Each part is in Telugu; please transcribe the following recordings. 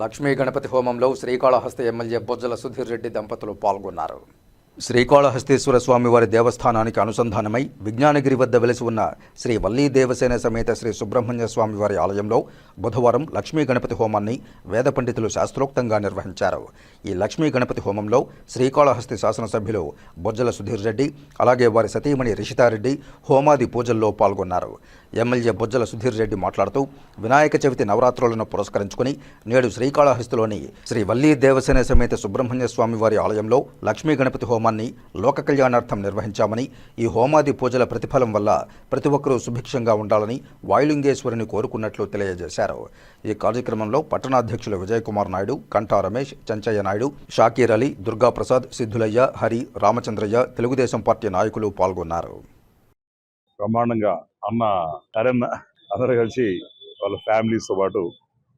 లక్ష్మీ గణపతి హోమంలో శ్రీకాళహస్తి ఎమ్మెల్యే బొజ్జల సుధీర్ రెడ్డి దంపతులు పాల్గొన్నారు. శ్రీకాళహస్తీశ్వర స్వామివారి దేవస్థానానికి అనుసంధానమై విజ్ఞానగిరి వద్ద వెలిసి ఉన్న శ్రీ వల్లీ దేవసేన సమేత శ్రీ సుబ్రహ్మణ్య స్వామివారి ఆలయంలో బుధవారం లక్ష్మీ గణపతి హోమాన్ని వేద పండితులు శాస్త్రోక్తంగా నిర్వహించారు. ఈ లక్ష్మీ గణపతి హోమంలో శ్రీకాళహస్తి శాసనసభ్యులు బొజ్జల సుధీర్ రెడ్డి అలాగే వారి సతీమణి రిషితారెడ్డి హోమాది పూజల్లో పాల్గొన్నారు. ఎమ్మెల్యే బొజ్జల సుధీర్ రెడ్డి మాట్లాడుతూ వినాయక చవితి నవరాత్రులను పురస్కరించుకుని నేడు శ్రీకాళహస్తిలోని శ్రీ వల్లీ దేవసేన సమేత సుబ్రహ్మణ్య స్వామి వారి ఆలయంలో లక్ష్మీ గణపతి హోమాన్ని లోక కళ్యాణార్థం నిర్వహించామని ఈ హోమాది పూజల ప్రతిఫలం వల్ల ప్రతి ఒక్కరూ సుభిక్షంగా ఉండాలని వాయులింగేశ్వరిని కోరుకున్నట్లు తెలియజేశారు. ఈ కార్యక్రమంలో పట్టణాధ్యక్షులు విజయకుమార్ నాయుడు కంఠా రమేష్ చెంచయ్య నాయుడు షాకీర్ అలీ దుర్గాప్రసాద్ సిద్ధులయ్య హరి రామచంద్రయ్య తెలుగుదేశం పార్టీ నాయకులు పాల్గొన్నారు. బ్రహ్మాండంగా అన్న అరన్న అందరూ కలిసి వాళ్ళ ఫ్యామిలీస్తో పాటు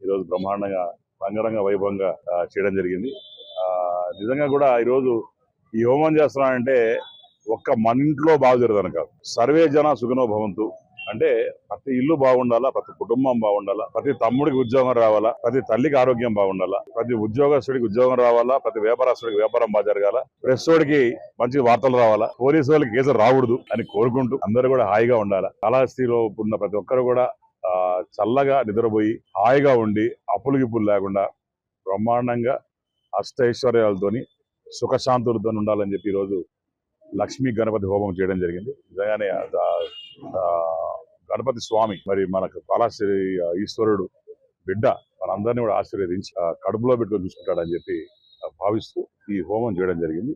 ఈరోజు బ్రహ్మాండంగా రంగరంగ వైభవంగా చేయడం జరిగింది. నిజంగా కూడా ఈరోజు ఈ హోమం చేస్తున్నానంటే ఒక్క మన ఇంట్లో బాగు జరగదని కాదు. సర్వే జన సుఖనో భవంతు. అంటే ప్రతి ఇల్లు బాగుండాలా ప్రతి కుటుంబం బాగుండాలా ప్రతి తమ్ముడికి ఉద్యోగం రావాలా ప్రతి తల్లికి ఆరోగ్యం బాగుండాలా ప్రతి ఉద్యోగస్తుడికి ఉద్యోగం రావాలా ప్రతి వ్యాపారస్తుడికి వ్యాపారం బాగా జరగాల ప్రెస్ వాడికి మంచి వార్తలు రావాలా పోలీసు వాళ్ళకి కేసులు రాకూడదు అని కోరుకుంటూ అందరూ కూడా హాయిగా ఉండాలా. కళాస్థితిలో ఉన్న ప్రతి ఒక్కరు కూడా చల్లగా నిద్రపోయి హాయిగా ఉండి అప్పులు గిప్పులు లేకుండా బ్రహ్మాండంగా అష్టైశ్వర్యాలతోని సుఖశాంతులతో ఉండాలని చెప్పి ఈరోజు లక్ష్మీ గణపతి హోమం చేయడం జరిగింది. నిజంగానే గణపతి స్వామి మరి మనకు కళాశ్రీ ఈశ్వరుడు బిడ్డ మనందరినీ కూడా ఆశీర్వదించి కడుపులో పెట్టుకొని చూసుకుంటాడని చెప్పి భావిస్తూ ఈ హోమం చేయడం జరిగింది.